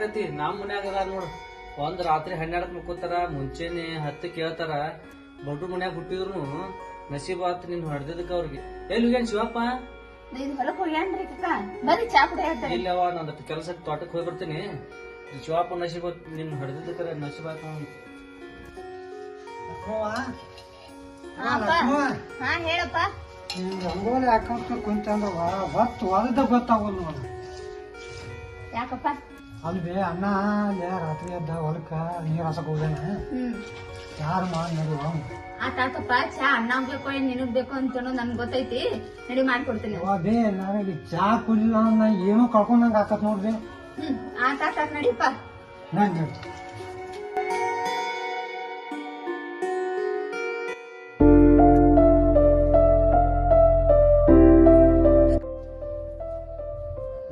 ರಂಗೋಲಿ ಹಾಕಕತ್ತಿ ನಮ್ ಮನ್ಯಾಗ ಅದಾರ ನೋಡು. ಒಂದ್ ರಾತ್ರಿ ಹನ್ನೆರಡಕ್ ಮುಕ್ಕೋತಾರ ಮುಂಚೆನೆ ಹತ್ತು ಕೇಳ್ತಾರ. ಬಡ್ರು ಮನ್ಯಾಗ ಹುಟ್ಟಿದ್ರು ನಸೀಬಾತ್ ನಿನ್ ಹೊಡೆದಕ್ಕ ಅವ್ರಿಗೆ. ಎಲ್ಲಿ ಹೋಗ್ಯಾನ ಶಿವಪ್ಪ? ಇದು ಹೊಲಕ್ ಹೋಗ್ಯಾನ್ರಿ ಕಕ್ಕ ಬರ್ರಿ ಚಾ ಕುಡಿ ಹೇಳ್ತಾರೆ ಇಲ್ಲವ ನಂದು ಕೆಲಸಕ್ಕೆ ತೋಟಕ್ಕೆ ಹೋಗಿ ಬರ್ತೀನಿ ಶಿವಪ್ಪ ನಸೀಬ್ ನಿನ್ ಹೊಡೆದಕ್ಕ ನಸೀಬ್ ಹಾ ಅಪ್ಪ. ಹಾ ಹೇಳಪ್ಪ. ರಂಗೋಲಿ ಹಾಕೊಂತ ಕುಂತಂದ್ರ ಹೊತ್ತು ಹೊಲದ ಗೊತ್ತಾಗೋದು ನೋಡು. ಯಾಕಪ್ಪ? ಅಲ್ಲಿ ಅಣ್ಣ ಅಲ್ಲೇ ರಾತ್ರಿ ಎದ್ದ ಹೊಲಕ್ಕ ನೀರ್ ಹಸಕ್ ಹೋಗ್ಯಾನ. ಹ್ಮ್. ಯಾರು ಮಾಡಿ ನಡುವ ಆತಾತಪ್ಪ ಚಾ ಅಣ್ಣಗ್ ಬೇಕು ಏನ್ ನಿನಗ್ ಬೇಕು ಅಂತ ನನ್ಗೆ ಗೊತ್ತೈತಿ. ನಡಿ ಮಾಡ್ಕೊಡ್ತೀನಿ. ಬೇ ನನಗೆ ಚಾ ಕುಡಿಲ್ಲ ನಾ ಏನೋ ಕಳ್ಕೊಂಡಂಗ ಆಕತ್ ನೋಡ್ರಿ. ಹ್ಮ್. ಆತಾತ ನಡಿಪ್ಪ ನಂಗೆ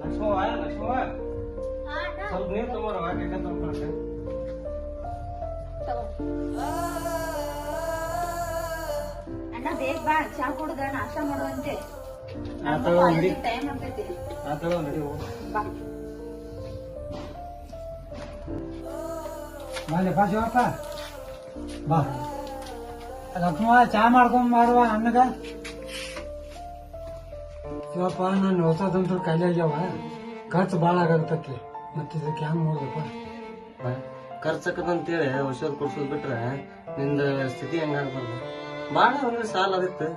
ಲಕ್ಷ್ಮವ್ವ ಲಕ್ಷ್ಮವ್ವ. ಹಾ ಅಣ್ಣ ಸ್ವಲ್ಪ ನೀರು ತಗೋರ ತಗೋ. ಅಣ್ಣ ಬೇಗ ಬಾ ಚಾ ಕುಡ್ದ ನಾಷ್ಟ ಮಾಡುವಂತೆ. ಆತಳು ನಡಿ ಟೈಮ್ ಆಗ್ತೈತಿ. ಆತಳು ನಡಿ ಬಾ. ಬಾಲೆ ಬಾ ಶಿವಪ್ಪ. ಬಾ. ಲಕ್ಷ್ಮ ಚಾ ಮಾಡ್ಕೊಂಡ್ ಮಾಡುವ ಅಣ್ಣಗ. ಶಿವಪ್ಪ ನಾನು ಹೊಸದಂತೂ ಕಾಯಿಲೆ ಆಗ್ಯಾವ ಖರ್ಚು ಭಾಳ ಆಗತ್ತಕ್ಕೆ ಮತ್ತೆ ಇದಕ್ಕೆ ಹೆಂಗ್ ನೋಡ್ದಪ್ಪ ಖರ್ಚಕ್ಕದಂತೇಳಿ ಔಷಧ ಕೊಡ್ಸೋದ್ ಬಿಟ್ರೆ ನಿಂದ ಸ್ಥಿತಿ ಹೆಂಗಾಗ್ಬಾರ್ದು ಭಾಳ ಅಂದ್ರೆ ಸಾಲ ಅದಿತ್ತು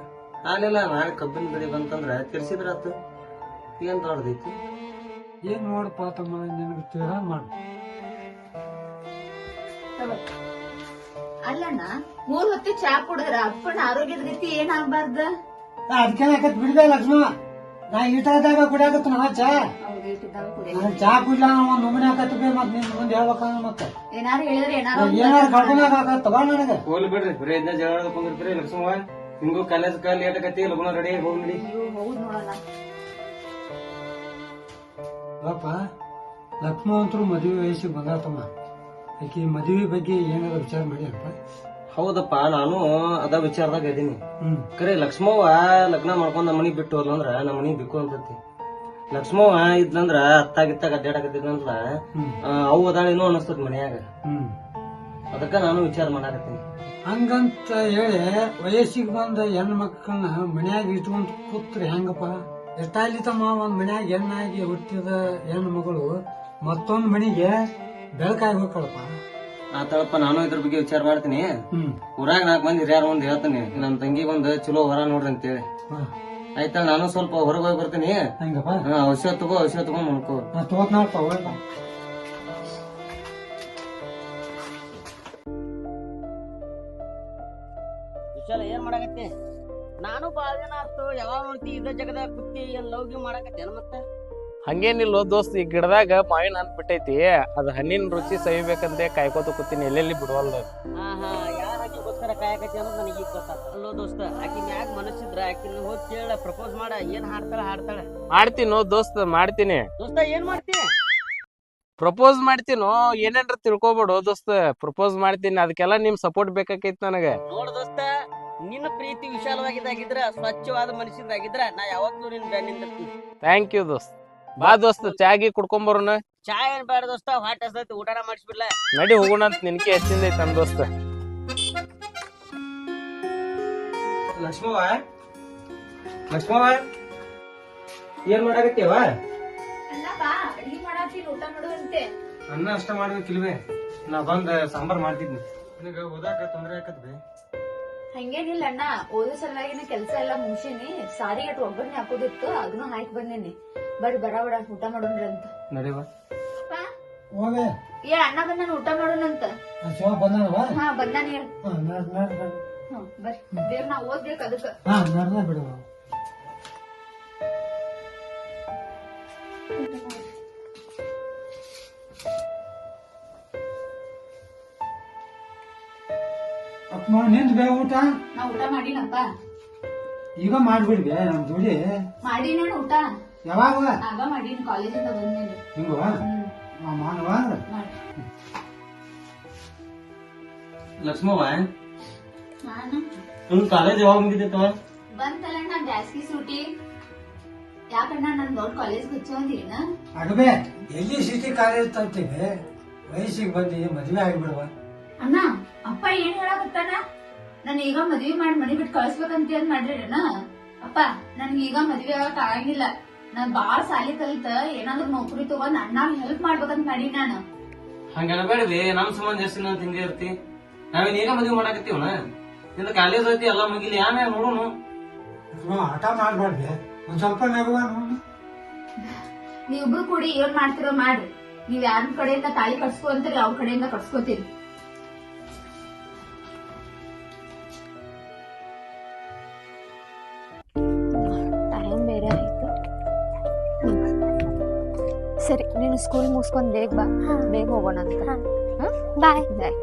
ಆಲೆಲ್ಲ ನಾಳೆ ಕಬ್ಬಿನ ಬೆಳೆ ಬಂತಂದ್ರೆ ತಿರ್ಸಿದ್ರಾತು ಏನ್ ದೊಡ್ಡದೈತಿ? ಏನ್ ನೋಡಪ್ಪ ತಮ್ಮ ನಿನಗೆ ತೀರ ಮಾಡು. ಅಲ್ಲಣ್ಣ ಮೂರ್ ಹೊತ್ತು ಚಾ ಕುಡಿದ್ರ. ಅಪ್ಪನ ಆರೋಗ್ಯದ ರೀತಿ ಏನಾಗ್ಬಾರ್ದ ಅದಕ್ಕೆ ಯಾಕತ್ ಬಿಡ್ದೆ ಲಕ್ಷ್ಮ? ನಾ ಈಟಾದಾಗ ಕುಡಿಯಾಕತ್ತ ನಾ ಚಾ? ನಾನು ಚಾ ಕುಡ್ಲ ಒಂದ್ ನಮೂನೆ ಹಾಕತ್ ಬೇ ಮತ್ ನಿನ್ ಮುಂದೆ ಹೇಳ್ಬೇಕ ಮತ್ತೆ. ಏನಾರು ಹೇಳಿದ್ರೆ ಏನಾರು ಏನಾರ ಕಳ್ಕೊಂಡಾಗ ಆಕತ್ತವ ನನಗೆ. ಹೋಗ್ಲಿ ಬಿಡ್ರಿ ಬರೀ ಇದನ್ನ ಜಗಳ ಕುಂದಿರ್ತೀರಿ ಲಕ್ಷ್ಮವ್ವ ನಿಂಗೂ ಕಾಲೇಜ್ ಲೇಟ್ ಆಗತ್ತಿ ಲಗ್ನ ರೆಡಿ ಹೋಗಿ ನಡಿ. ಹೌದ್ ಪಾಪ ಲಕ್ಷ್ಮ ಅಂತರು ಮದುವೆ ವಯಸ್ಸಿಗೆ ಬಂದಾತಮ್ಮ. ಆಕಿ ಮದುವೆ ಬಗ್ಗೆ ಏನಾದ್ರು ವಿಚಾರ ಮಾಡ್ಯಾರಪ್ಪ ಹೌದಪ್ಪ ನಾನು ಅದ ವಿಚಾರದಾಗ ಇದೀನಿ ಕರೆ ಲಕ್ಷ್ಮವ್ವ ಲಗ್ನ ಮಾಡ್ಕೊಂಡ್ ನಮ್ಮ ಮನಿಗ್ ಬಿಟ್ಟು ಹೋದ್ಲು ಅಂದ್ರ ನಮ್ಮ ಮನಿಗ್ ಬಿಕ್ಕು ಅಂತತಿ. ಲಕ್ಷ್ಮವ್ವ ಇದ್ಲಂದ್ರ ಅತ್ತಾಗಿತ್ತಾಗ ಅಡ್ಡಾಡಕತ್ತಿದ್ಲಂದ್ರ ಅವು ಅದಾಳೇನೋ ಅನಸ್ತದ ಮನ್ಯಾಗ. ಅದಕ್ಕ ನಾನು ವಿಚಾರ ಮಾಡಾಕತ್ತೀನಿ. ಹಂಗಂತ ಹೇಳಿ ವಯಸ್ಸಿಗೆ ಬಂದ ಹೆಣ್ಣು ಮಕ್ಕಳನ್ನ ಮನ್ಯಾಗ ಇಟ್ಕೊಂಡ್ ಕೂತ್ರಿ ಹೆಂಗಪ್ಪ? ಎಷ್ಟಾಗ್ಲಿ ತಮ್ಮ ಒಂದ್ ಮನ್ಯಾಗ ಹೆಣ್ಣಾಗಿ ಹುಟ್ಟಿದ ಹೆಣ್ಣು ಮಗಳು ಮತ್ತೊಂದ್ ಮನಿಗೆ ಬೆಳಕಾಗಿ ಹೋಗ್ಕಳಪ್ಪ ಆತಳಪ್ಪ ನಾನು ಇದ್ರ ಬಗ್ಗೆ ವಿಚಾರ ಮಾಡ್ತೀನಿ. ಊರಾಗ ನಾಲ್ಕು ಮಂದಿ ಹಿರಿಯರ್ ಒಂದ್ ಹೇಳ್ತೀನಿ. ನನ್ನ ತಂಗಿ ಒಂದ್ ಚಲೋ ಹೊರ ನೋಡ್ರಿ ಅಂತೇಳಿ. ಆಯ್ತಾ ನಾನು ಸ್ವಲ್ಪ ಹೊರಗೆ ಹೋಗಿ ಬರ್ತೀನಿ. ಔಷಧ ತಗೋ ಔಷಧ ತಗೋ ಮಾಡ್ಕೋ ವಿಶಾಲ ಏನ್ ಮಾಡಾಕತ್ತಿ? ನಾನು ಬಾಳ ಜನ ಆಯ್ತು ಯಾವಾಗ ನೋಡ್ತಿ ಇದ ಜಗದ ಕುತ್ತಿ ಎಲ್ಲ ಲವ್ಗಿ ಮಾಡಾಕತ್ತೇನ ಮತ್ತೆ? ಹಂಗೇನಿಲ್ಲ ದೋಸ್ತ್ ಈ ಗಿಡದಾಗ ಮಾವಿನ ಹಣ್ಣು ಬಿಟ್ಟೈತಿ. ಅದ್ ಹಣ್ಣಿನ ರುಚಿ ಸವಿಬೇಕಂತೆ ಕಾಯ್ಕೋತ ಕೂತೀನಿ ಎಲ್ಲೆಲ್ಲಿ ಬಿಡವಲ್ದ? ಆಕಿಗೋಸ್ಕರ ಕಾಯಕತ್ತಿ ಅನ್ನೋದು ನನಗೆ ಈಗ ಗೊತ್ತಾತ ಅಲ್ಲೋ ದೋಸ್ತ ಆಕಿ ಮ್ಯಾಗ ಮನಸ್ಸಿದ್ರ ಆಕಿನ ಹೋಗಿ ಕೇಳ ಪ್ರಪೋಸ್ ಮಾಡ ಏನ್ ಹಾಡ್ತಾಳ ಹಾಡ್ತಾಳ. ಮಾಡ್ತೀನೋ ದೋಸ್ತ ಮಾಡ್ತೀನಿ. ದೋಸ್ತ ಏನ್ ಮಾಡ್ತಿ? ಪ್ರಪೋಸ್ ಮಾಡ್ತೀನೋ ಏನೇನ್ರ ತಿಳ್ಕೊಬೇಡು ದೋಸ್ತ ಪ್ರಪೋಸ್ ಮಾಡ್ತೀನಿ. ಅದಕ್ಕೆಲ್ಲ ನಿಮ್ ಸಪೋರ್ಟ್ ಬೇಕಾಕೈತಿ ನನಗೆ. ನೋಡ್ ದೋಸ್ತ ನಿನ್ನ ಪ್ರೀತಿ ವಿಶಾಲವಾಗಿದ್ದಾಗಿದ್ರ ಸ್ವಚ್ಛವಾದ ಮನಸ್ಸಿಂದಾಗಿದ್ರ ನಾ ಯಾವತ್ತೂ ನಿನ್ ಬೆನ್ನಿಂದ ಥ್ಯಾಂಕ್ ಯು ದೋಸ್ತ್. ಬಾ ದೋಸ್ತ ಚಾಗಿ ಕುಡ್ಕೊಂಬರೋಣ ಚಾ ಏನ್ ಬೇಡ ದೋಸ್ತ ಹೊಟ್ಟೆ ಹಸ್ತೈತಿ ಊಟನ ಮಾಡಿಸ್ಬಿಡ್ಲ. ನಡಿ ಹೋಗೋಣ ಅಂತ ನಿನ್ಕೆ ಹೆಚ್ಚಿಂದೈತಿ ನಮ್ ದೋಸ್ತ. ಲಕ್ಷ್ಮವ ಲಕ್ಷ್ಮವ ಏನ್ ಮಾಡಾಕತ್ತೀವ ಅನ್ನ ಅಷ್ಟ ಮಾಡ್ಬೇಕಿಲ್ವೇ? ನಾ ಬಂದ ಸಾಂಬಾರ್ ಮಾಡ್ತಿದ್ನಿ. ನಿನಗ ಓದಾಕ ತೊಂದ್ರೆ ಆಕತ್ಬೇ ಹಂಗೇನಿಲ್ಲ ಅಣ್ಣ ಓದೋ ಸಲುವಾಗಿನ ಕೆಲ್ಸ ಎಲ್ಲ ಮುಗಿಸಿನಿ. ಸಾರಿ ಅಟ್ ಒಗ್ಗರಣೆ ಹಾಕೋದಿತ್ತು ಅದನ್ನು ಹಾಕಿ ಬಂದೇನಿ. ಬರ್ರಿ ಬರ ಬಡ ಊಟ ಮಾಡೋಣ್ರಿ ಅಂತ ನಡಿವ ಬಾ. ಹೋಗೆ. ಏ ಅಣ್ಣ ಬಂದಾನ ಊಟ ಮಾಡೋಣಂತ. ಶಿವ ಬಂದನವ? ಹಾ ಬಂದಾನ ಹೇಳ. ಹಾ ನಡ್ ನಡ್ ನಡ್. ಹ್ಮ್ ಬರ್ರಿ. ದೇವ್ರ ನಾ ಓದ್ಬೇಕು ಅದಕ್ಕ. ಹಾ ನಡ್ದ ಬಿಡುವ ಅಪ್ಪ ನಿಂದ ಬೇ ಊಟ. ನಾ ಊಟ ಮಾಡಿನಪ್ಪ ಈಗ ಮಾಡ್ಬಿಡ್ಬೇ ನಮ್ ಜೋಡಿ. ಮಾಡಿನ ಊಟ. ಯಾವಾಗ? ಆಗ ಮಾಡೀನಿ ಕಾಲೇಜಿಂದ ಲಕ್ಷ್ಮವ್ವ? ನಾನು. ನಿಮ್ ಕಾಲೇಜ್ ಯಾವಾಗ ಮುಗಿದೈತವ ಬಂತಲ್ಲ ನಾ ಬ್ಯಾಸ್ಗಿ ಸೂಟಿ. ಯಾಕಣ್ಣ ನನ್ ದೊಡ್ಡ ಕಾಲೇಜ್ ಹಚ್ಚೋದಿಲ್ಲ ಅಗಬೆ ಎಲ್ಲಿ ಸಿಟಿ ಕಾಲೇಜ್ ತಂತೀವಿ ವಯಸ್ಸಿಗೆ ಬಂದು ಮದ್ವೆ ಆಗಿಬಿಡುವ? ಅಣ್ಣ ಅಪ್ಪ ಏನ್ ಹೇಳಕತ್ತಾನ? ನಾನು ಈಗ ಮದ್ವಿ ಮಾಡಿ ಮನಿ ಬಿಟ್ಟು ಕಳಿಸ್ಬೇಕಂತ ಏನ್ ಅಣ್ಣ ಅಪ್ಪ ನನ್ಗೆ ಈಗ ಮದ್ವೆ ಆಗಕ್ ಆಗಂಗಿಲ್ಲ. ನಾನ್ ಬಾಳ್ ಸಾಲಿ ಕಲಿತ ಏನಾದ್ರು ನೌಕರಿ ತಗೊಂಡ್ ಅಣ್ಣ ಹೆಲ್ಪ್ ಮಾಡ್ಬೇಕಂತ ಮಾಡಿ ನಾನು. ಹಂಗನಬೇಡ್ರಿ ನಮ್ ಸಂಬಂಧ ಎಷ್ಟು ನಾನು ಹಿಂಗೆ ಇರ್ತಿ. ನಾವೇನ್ ಈಗ ಮದುವೆ ಮಾಡಾಕತ್ತೀವನ ನಿಂದ ಕಾಲೇಜ್ ಐತಿ ಎಲ್ಲ ಮುಗಿಲಿ ಆಮೇಲೆ ನೋಡೋನು. ಆಟ ಮಾಡ್ಬಾರ್ದೆ. ಒಂದ್ ಸ್ವಲ್ಪ ನಗುವ ನೋಡಿ ನೀವಿಬ್ರು ಕೂಡಿ ಏನ್ ಮಾಡ್ತಿರೋ ಮಾಡ್ರಿ. ನೀವ್ ಯಾರ ಕಡೆಯಿಂದ ತಾಳಿ ಕಟ್ಸ್ಕೊ ಅಂತೀರಿ ಅವ್ರ ಕಡೆಯಿಂದ ಕಟ್ಸ್ಕೊತೀರಿ. ಸ್ಕೂಲ್ ಮುಗಿಸ್ಕೊಂಡು ಬೇಗ ಬಾ. ಬೇಗ ಹೋಗೋಣ ಅಂತ. ಬಾಯ್. ಬಾಯ್.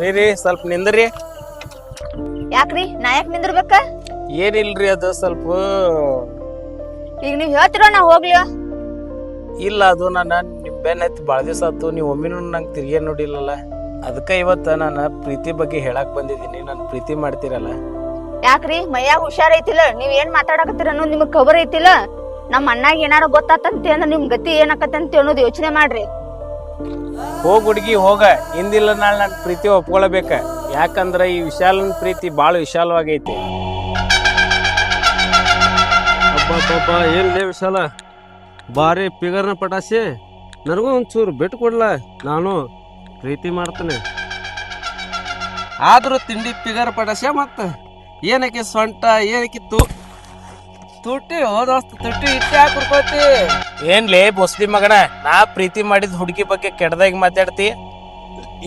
ರೀ ರೀ ಸ್ವಲ್ಪ ನಿಂದ್ರಿ. ಯಾಕ್ರಿ? ನಾ ಯಾಕೆ ನಿಂದಿರ್ಬೇಕ? ಏನಿಲ್ರಿ ಅದು ಸ್ವಲ್ಪ. ಈಗ ನೀವ್ ಹೇಳ್ತಿರೋ ನಾ ಹೋಗ್ಲಿ. ಇಲ್ಲ ಅದು ನಾನು ಬೆನ್ ಐತಿ ಭಾಳ ದಿವಸ ಆತು ನೀವು ಒಮ್ಮಿನೂ ನಂಗೆ ತಿರ್ಗೇ ನೋಡಿಲ್ಲಲ್ಲ. ಅದಕ್ಕೆ ಇವತ್ತು ನಾನು ಪ್ರೀತಿ ಬಗ್ಗೆ ಹೇಳಕ್ ಬಂದಿದ್ದೀನಿ. ನಾನು ಪ್ರೀತಿ ಮಾಡ್ತೀರಲ್ಲ. ಯಾಕ್ರಿ? ಮೈಯಾಗ ಹುಷಾರ್ ಐತಿಲ್ಲ. ನೀವ್ ಏನ್ ಮಾತಾಡಕತ್ತೀರ ಅನ್ನೋದು ನಿಮ್ಗೆ ಖಬರ್ ಐತಿಲ್ಲ? ನಮ್ಮ ಅಣ್ಣಾಗ ಏನಾರ ಗೊತ್ತಾತಂತೆ ಅಂದ್ರೆ ನಿಮ್ ಗತಿ ಏನಾಕತ್ತಂತ ಅಂತ ಅನ್ನೋದು ಯೋಚನೆ ಮಾಡ್ರಿ. ಹೋಗ್ ಹುಡುಗಿ ಹೋಗ. ಹಿಂದಿಲ್ಲ ನಾಳೆ ನನ್ನ ಪ್ರೀತಿ ಒಪ್ಕೊಳ್ಬೇಕ. ಯಾಕಂದ್ರ ಈ ವಿಶಾಲನ ಪ್ರೀತಿ ಭಾಳ ವಿಶಾಲವಾಗೈತಿ. ಅಬ್ಬಬ್ಬಬ್ಬ ಏನ್ಲೇ ವಿಶಾಲ? ಭಾರಿ ಪಿಗರ್ನ ಪಟಾಸಿ. ನನಗೂ ಒಂಚೂರು ಬೆಟ್ಟು ಕೊಡ್ಲ. ನಾನು ಪ್ರೀತಿ ಮಾಡ್ತೇನೆ. ಆದ್ರೂ ತಿಂಡಿ ಪಿಗರ್ ಪಟಾಸ್ಯ ಮತ್ತ? ಏನಕ್ಕೆ ಸೊಂಟ ಏನಕ್ಕಿತ್ತು ತುಟ್ಟಿ ಹೋದಸ್ತು ತುಟ್ಟಿ ಇಟ್ಟು ಹಾಕಿ ಕುಡ್ಕೋತಿ ಏನ್ಲೇ ಬಸ್ತಿ ಮಗನ ನಾ ಪ್ರೀತಿ ಮಾಡಿದ ಹುಡುಗಿ ಬಗ್ಗೆ ಕೆಡ್ದಾಗ ಮಾತಾಡ್ತಿ?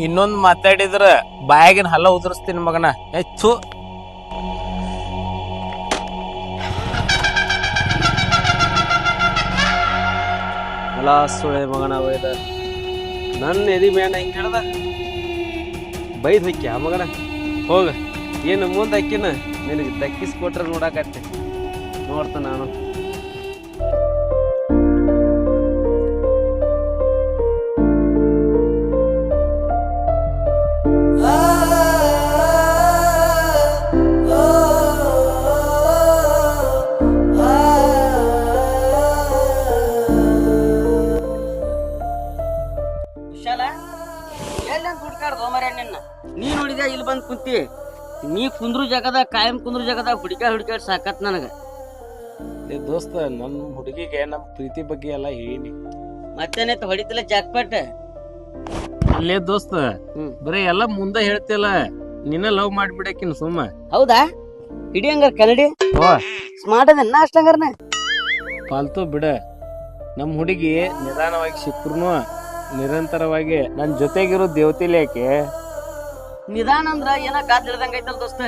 ಇನ್ನೊಂದು ಮಾತಾಡಿದ್ರ ಬಾಯಾಗಿನ ಹಲ್ಲ ಉದುರಿಸ್ತೀನಿ ಮಗನ. ಹೆಚ್ಚು ಸುಳೆ ಮಗನ ಬೈದ ನನ್ನ ಎದಿ ಮೇಣ ಹಿಂಗೆ ಹಿಡ್ದ ಬೈದ್ ಹೊಕ್ಯ ಮಗನ? ಹೋಗ. ಏನು ಮುಂದೆ ಅಕ್ಕಿನ ನಿನಗೆ ದಕ್ಕಿಸ್ಕೊಟ್ರೆ ನೋಡಾಕತ್ತೆ. ನೋಡ್ತ ನಾನು. ವಿಶಾಲ ಎಲ್ಲಂತ ಹುಡ್ಕಾಡ್ದು ಮರ ನಿನ್ನ? ನೀ ನೋಡಿದ ಇಲ್ಲಿ ಬಂದು ಕುಂತಿ? ನೀ ಕುಂದ್ರು ಜಾಗದ ಕಾಯಂ ಕುಂದ್ರು ಜಾಗದ ಹುಡುಕ ಹುಡುಕಾಡ್ ಸಾಕತ್ ನನಗ. ಏ ದೋಸ್ತ ನನ್ನ ಹುಡುಗಿಗೆ ನಮ್ಮ ಪ್ರೀತಿ ಬಗ್ಗೆ ಎಲ್ಲ ಹೇಳಿ. ಮತ್ತೇನೈತ್ ಹೊಡಿತಿಲ್ಲ ಜಾಕ್ಪಟ್? ಅಲ್ಲೇ ದೋಸ್ತ ಹ್ಮ್. ಬರೀ ಎಲ್ಲ ಮುಂದೆ ಹೇಳ್ತಿಲ್ಲ ನಿನ್ನ ಲವ್ ಮಾಡ್ಬಿಡಕಿನ್ ಸುಮ್ಮ. ಹೌದಾ? ಇಡಿ ಹಂಗಾರ ಕನ್ನಡಿ. ಓ. ಸ್ಮಾರ್ಟ್ ಅದ ಅಷ್ಟಂಗಾರನ ಫಾಲ್ತು ಬಿಡ. ನಮ್ಮ ಹುಡುಗಿ ನಿಧಾನವಾಗಿ ಸಿಕ್ಕ್ರು ನಿರಂತರವಾಗಿ ನನ್ನ ಜೊತೆಗಿರೋ ದೇವತೆಲಿ ಯಾಕೆ? ನಿಧಾನ ಅಂದ್ರ ಏನ ಗಾದ್ ಹಿಡ್ದಂಗ ಐತಲ್ ದೋಸ್ತ?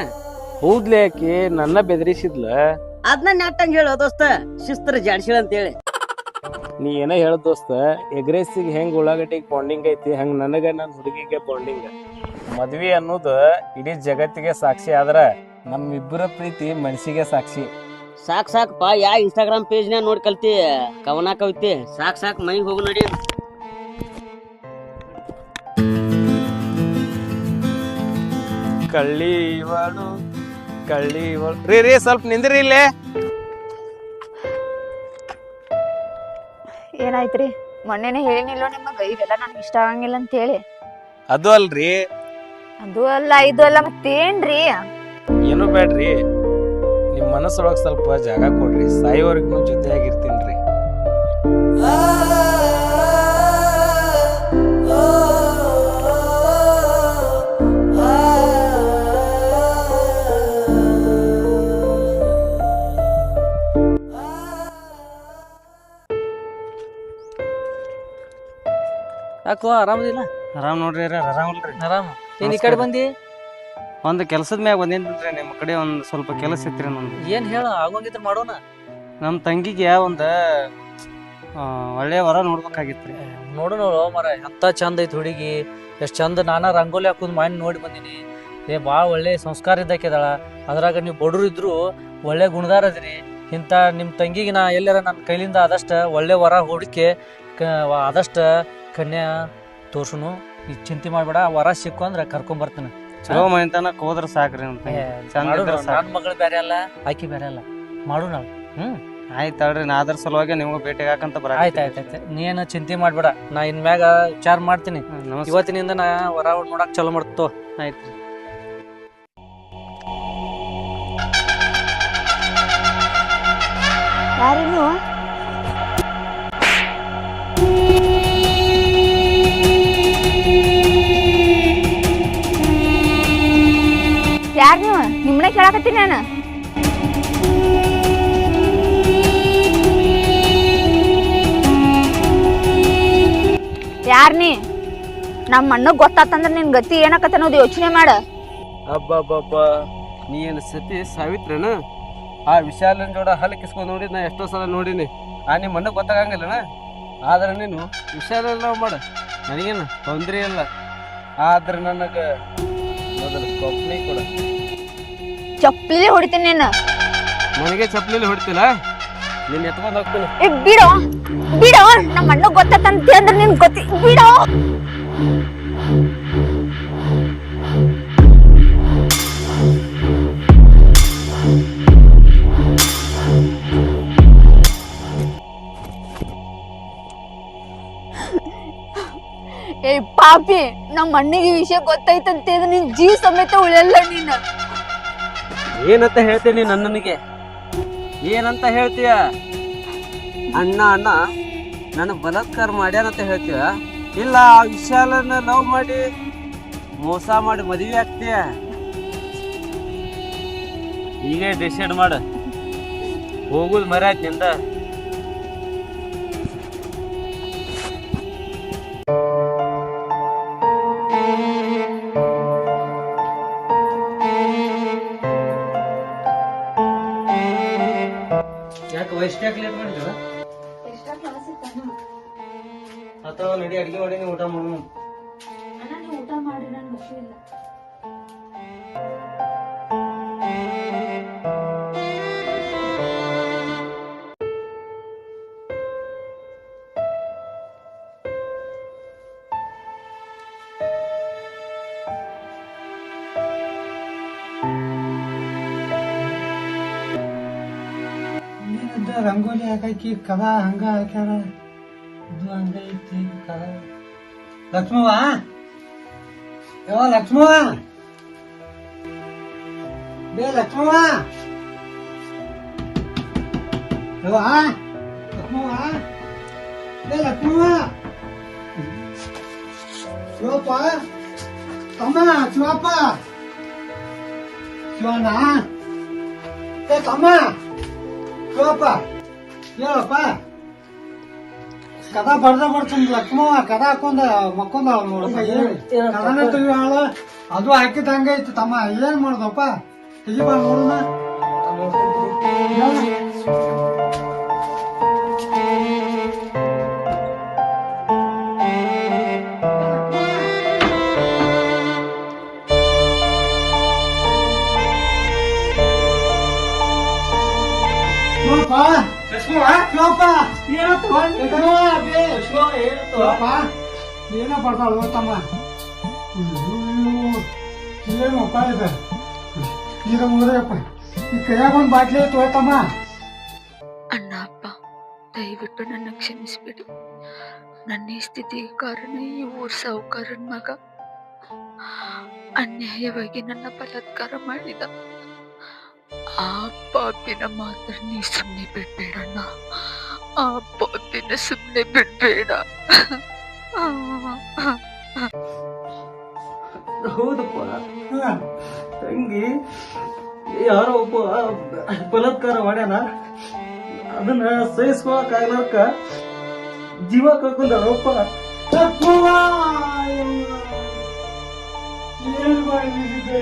ಹೌದ್ಲೆ ಆಕಿ ನನ್ನ ಬೆದರಿಸಿದ್ಲ. ಅದನ್ನ ನೆಟ್ಟಂಗ್ ಹೇಳು ದೋಸ್ತ ಶಿಸ್ತರ ಜಾಡ್ಸಿಳ ಅಂತ ಹೇಳಿ ನೀ ಏನ ಹೇಳ ದೋಸ್ತ ಎಗ್ರೆಸಿಗೆ ಹೆಂಗ್ ಉಳ್ಳಾಗಡ್ಡಿಗೆ ಬಾಂಡಿಂಗ್ ಐತಿ ಹೆಂಗ್ ನನಗ ನನ್ನ ಹುಡುಗಿಗೆ ಬಾಂಡಿಂಗ್ ಮದ್ವಿ ಅನ್ನೋದು ಇಡೀ ಜಗತ್ತಿಗೆ ಸಾಕ್ಷಿ ಆದ್ರ ನಮ್ಮಿಬ್ಬರ ಪ್ರೀತಿ ಮನಸ್ಸಿಗೆ ಸಾಕ್ಷಿ. ಸಾಕ್ ಸಾಕ್ ಪಾ ಯಾ ಇನ್ಸ್ಟಾಗ್ರಾಮ್ ಪೇಜ್ ನೋಡ್ಕಲ್ತಿ ನೋಡಿ ಕಲ್ತಿ ಕವನ ಕವಿತಿ ಸಾಕ್ ಸಾಕ್ ಮನೆಗೆ ಹೋಗು ನಡಿ. ಕಳ್ಳಿ ಇವಳು ಕಳ್ಳಿ ಇವಳು ರೀ ರೀ ಸ್ವಲ್ಪ ನಿಂದ್ರಿ ಇಲ್ಲೇ. ಏನಾಯ್ತ್ರಿ? ಮೊನ್ನೆನೆ ಹೇಳಿನಿಲ್ಲೋ ನಿಮಗ ಇವೆಲ್ಲ ನನಗೆ ಇಷ್ಟ ಆಗಂಗಿಲ್ಲ ಅಂತ ಹೇಳಿ ಅದು ಅಲ್ರಿ. ಅದು ಅಲ್ಲ ಇದು ಅಲ್ಲ ಮತ್ತೇನ್ರಿ? ಏನು ಬೇಡ್ರಿ ನಿಮ್ಮ ಮನಸ್ಸೊಳಗೆ ಸ್ವಲ್ಪ ಜಾಗ ಕೊಡ್ರಿ. ಸಾಯೋವರೆಗೂ ಜೊತೆಯಾಗಿರ್ತೀನ್ರಿ. ಯಾಕೋ ಆರಾಮದಿಲ್ಲ? ಆರಾಮ್ ನೋಡ್ರಿ ಆರಾಮಲ್ರಿ ಆರಾಮ ಏನ್ ಈ ಕಡೆ ಬಂದಿ? ಒಂದ್ ಕೆಲ್ಸದ ಮ್ಯಾಗ ಬಂದೇನ್ರಿ ನಿಮ್ಮ ಕಡೆ ಒಂದ್ ಸ್ವಲ್ಪ ಕೆಲಸ ಇತ್ರಿ ನಂದು. ಏನ್ ಹೇಳ ಆಗೋಂಗಿದ್ರೆ ಮಾಡೋಣ. ನಮ್ ತಂಗಿಗೆ ಒಂದು ಆ, ಒಳ್ಳೆ ವರ ನೋಡ್ಬೇಕಾಗಿತ್ರಿ. ನೋಡು ನೋಡು ಮರ ಎಂತ ಚಂದ ಐತಿ ಹುಡುಗಿ. ಎಷ್ಟ್ ಚಂದ ನಾನಾ ರಂಗೋಲಿ ಹಾಕುದ್ ಮಾಡಿ ನೋಡಿ ಬಂದಿನಿ. ಏ ಭಾಳ ಒಳ್ಳೆ ಸಂಸ್ಕಾರ ಇದ್ದಾಕಿದಾಳ ಅದ್ರಾಗ ನೀವು ಬಡವ್ರು ಇದ್ರು ಒಳ್ಳೆ ಗುಣದಾರ ಅದ್ರಿ. ಇಂಥ ನಿಮ್ಮ ತಂಗಿಗೆ ನಾ ಎಲ್ಲಾರ ನನ್ನ ಕೈಲಿಂದ ಆದಷ್ಟ ಒಳ್ಳೆ ವರ ಹುಡುಕಿ ಕ ಆದಷ್ಟ ಕನ್ಯಾ ತೋರ್ಸುನು ಈ ಚಿಂತೆ ಮಾಡ್ಬೇಡ ವರ ಸಿಕ್ಕು ಅಂದ್ರೆ ಕರ್ಕೊಂಬರ್ತೀನಿ ಚಲೋ ಮನೆತನಕ್ ಹೋದ್ರ ಸಾಕ್ರಿ ಅಂತ ಚಂದ ಇದ್ರ ಸಾಕ್. ನನ್ನ ಮಗಳು ಬೇರೆ ಅಲ್ಲ ಆಕಿ ಬೇರೆ ಅಲ್ಲ. ಮಾಡು ನಾವು. ಹ್ಮ್ ಆಯ್ತ್ ತಡ್ರಿ ನಾ ಅದ್ರ ಸಲುವಾಗಿ ನಿಮ್ಗೆ ಭೇಟಿ ಹಾಕಂತ ಬರ ಆಯ್ತು ಆಯ್ತು ಆಯ್ತು. ನೀನು ಚಿಂತೆ ಮಾಡ್ಬೇಡ ನಾ ಇನ್ಮ್ಯಾಗ ವಿಚಾರ ಮಾಡ್ತೀನಿ. ನಮಸ್ಕಾರ ಇವತ್ತಿನಿಂದ ನಾ ಹೊರ ನೋಡಕ್ ಚಲೋ ಮಾಡ್ತೋ ಆಯ್ತು. ಯಾರು ನೀವು ನಿಮ್ಮನೆ ಕೇಳಾಕತ್ತೀನಿ ನಾನು. ಯಾರ್ ನೀ? ನಮ್ಮ ಅಣ್ಣಗ್ ಗೊತ್ತಾತಂದ್ರ ನಿನ್ ಗತಿ ಏನಾಕತ್ತ ಅನ್ನೋದು ಯೋಚನೆ ಮಾಡ. ಅಬ್ಬಬ್ಬಬ್ಬ, ನೀ ಏನು ಸತಿ ಸಾವಿತ್ರನ? ಆ ವಿಶಾಲನ ಜೋಡ ಹಲ್ ಕಿಸ್ಕೊಂಡು ನೋಡಿ ನಾ ಎಷ್ಟೋ ಸಲ ನೋಡೀನಿ. ಆ ನಿಮ್ಮ ಅಣ್ಣ ಗೊತ್ತಾಗಂಗಿಲ್ಲನ? ಆದ್ರೆ ನೀನು ವಿಶಾಲ ಲವ್ ಮಾಡ. ನನಗೇನು ತೊಂದರೆ ಇಲ್ಲ. ಆದ್ರೆ ನನಗೆ ಮೊದಲು ಕಂಪ್ನಿ ಕೊಡ. ಚಪ್ಪಲಿ ಹೊಡಿತೀನಿ ನಾನು. ನನಗೆ ಚಪ್ಪಲಿ ಹೊಡ್ತಿಲ್ಲ ನೀನು ಎತ್ಕೊಂಡು ಹೋಗ್ತೀನಿ. ಏ ಬಿಡೋ ಬಿಡೋ ನಮ್ಮ ಅಣ್ಣ ಗೊತ್ತಾತಂತ ಅಂದ್ರೆ ನಿನ್ ಗೊತ್ತಿ ಬಿಡೋ. ಏ ಪಾಪಿ ನಮ್ಮ ಅಣ್ಣಿಗೆ ವಿಷಯ ಗೊತ್ತಾಯ್ತಂತ ನಿನ್ ಜೀವ ಸಮೇತ ಉಳಿಯಲ್ಲ ನೀನು. ಏನಂತ ಹೇಳ್ತೀನಿ ನನ್ನನಿಗೆ? ಏನಂತ ಹೇಳ್ತೀಯ? ಅಣ್ಣ ಅಣ್ಣ, ನನ್ನ ಬಲಾತ್ಕಾರ ಮಾಡ್ಯಾನಂತ ಹೇಳ್ತೀಯ? ಇಲ್ಲ, ಆ ವಿಶಾಲನ ಲವ್ ಮಾಡಿ, ಮೋಸ ಮಾಡಿ ಮದುವೆ ಆಗ್ತೀಯ? ಈಗ ಡಿಸೈಡ್ ಮಾಡು. ಹೋಗುದು ಮರ್ಯಾದ ನಿಂದ. ಯಾಕೆ ಲೇಟ್ ಮಾಡಿದ್ರ? ಅಥವಾ ನಡಿ ಅಡಿಗೆ ಮಾಡಿ ಊಟ ಮಾಡೋಣ. ಊಟ ಮಾಡಿ ನನ್ ಹಸಿವಿಲ್ಲ ರಂಗೋಲಿ ಹಾಕಾಕಿ ಕದ ಹಂಗ ಹಾಕ್ಯಾರ. ಇದು ಹಂಗ ಐತಿ ಕದ ಲಕ್ಷ್ಮವ್ವ? ಯಾವ ಲಕ್ಷ್ಮವ್ವ? ಬೇ, ಲಕ್ಷ್ಮವ್ವ? ಯವ್ವ? ಲಕ್ಷ್ಮವ್ವ? ಬೇ, ಲಕ್ಷ್ಮವ್ವ? ಶಿವಪ್ಪ? ತಮ್ಮ, ಶಿವಪ್ಪ? ಶಿವಣ್ಣ? ಏ, ತಮ್ಮ? ಶಿವಪ್ಪ? ಹೇಳಪ್ಪ ಕದ ಬರ್ದ ಬರ್ತೀನಿ ಲಕ್ಷ್ಮವ್ವ ಕದ ಹಾಕೊಂಡ ಮಕ್ಕೊಂದ ನೋಡಪ್ಪ ಹೇಳಿ ಕದನ ತೆಗಿವಾಳ ಅದು ಹಾಕಿದ ಹಂಗ ಐತಿ ತಮ್ಮ ಏನ್ ಮಾಡ್ದಪ್ಪ? ತೆಗಿಬಾ ನೋಡೋಣ. ಹೇಳು. ಏನ ಬರ್ತಾಳು ತಮ್ಮ ಏನಪ್ಪ ಇದೆ ಇದು ಮುಗಿದಪ್ಪ ಈ ಕೈಯಾಗ ಒಂದು ಬಾಟ್ಲಿ ಐತು ತಮ್ಮ ಅಣ್ಣ ಅಪ್ಪ ದಯವಿಟ್ಟು ನನ್ನ ಕ್ಷಮಿಸಿಬಿಡಿ. ನನ್ನ ಈ ಸ್ಥಿತಿಗೆ ಕಾರಣ ಈ ಊರ್ ಸಾಹುಕಾರನ್ ಮಗ. ಅನ್ಯಾಯವಾಗಿ ನನ್ನ ಬಲಾತ್ಕಾರ ಮಾಡಿದ. ಆ ಪಾಪಿನ ಮಾತ್ರ ನೀ ಸುಮ್ಮನೆ ಬಿಡ್ಬೇಡಣ್ಣ. ಆ ಪಾಪಿನ ಸುಮ್ಮನೆ ಬಿಡ್ಬೇಡ. ಹೌದಪ್ಪ. ತಂಗಿ ಯಾರೋ ಒಬ್ಬ ಬಲಾತ್ಕಾರ ಮಾಡ್ಯಾನ. ಅದನ್ನ ಸಹಿಸ್ಕೊಳಕ್ ಆಗ್ಲಾರ್ಕ ಜೀವ ಯವ್ವ. ಏನ್ ಮಾಡಿದೆ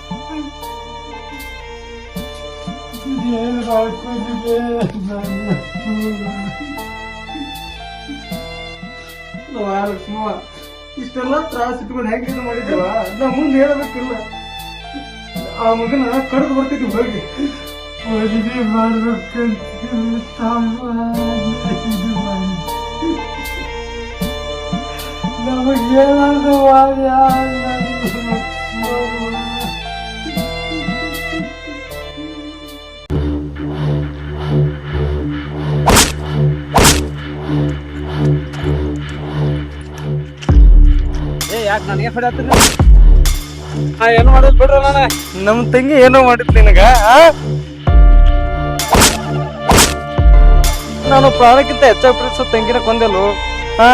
ಏನ್ ಮಾಡ್ಕೊಂಡಿದ್ದೆ ಲಕ್ಷ್ಮ ಇಷ್ಟೆಲ್ಲ ತ್ರಾಸ ಇಟ್ಕೊಂಡು ಹೆಂಗೆ ಮಾಡಿದ್ದೀವ ನಾ ಮುಂದೆ ಹೇಳಬೇಕಿಲ್ಲ. ಆ ಮಗನ ಕಡ್ದು ಬರ್ತಿದ್ವಿ ಹೋಗಿ. ಮದುವೆ ಮಾಡ್ಬೇಕಂತ ನಮಗೇನಾದ್ರು ಮಾಡಿ ಯಾಕೆ ನನಗೆ ಫೆಡಾತ್ರಿ ಹಾ, ಏನು ಮಾಡೋದು ಬಿಡ್ರ ನಾನು. ನಮ್ ತಂಗಿ ಏನೋ ಮಾಡಿದ್ ನಿನಗ? ನಾನು ಪ್ರಾಣಕ್ಕಿಂತ ಹೆಚ್ಚಾಗಿ ಪ್ರೀತಿಸೋ ತಂಗಿನ ಕೊಂದೆಲು ಹಾ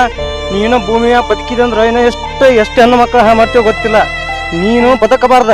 ನೀನು ಭೂಮಿಯ ಬದುಕಿದೆ ಅಂದ್ರೆ ಏನೋ ಎಷ್ಟು ಎಷ್ಟು ಹೆಣ್ಣು ಮಕ್ಕಳು ಹಾ ಮಾಡ್ತೀವೋ ಗೊತ್ತಿಲ್ಲ. ನೀನು ಬದುಕಬಾರ್ದ.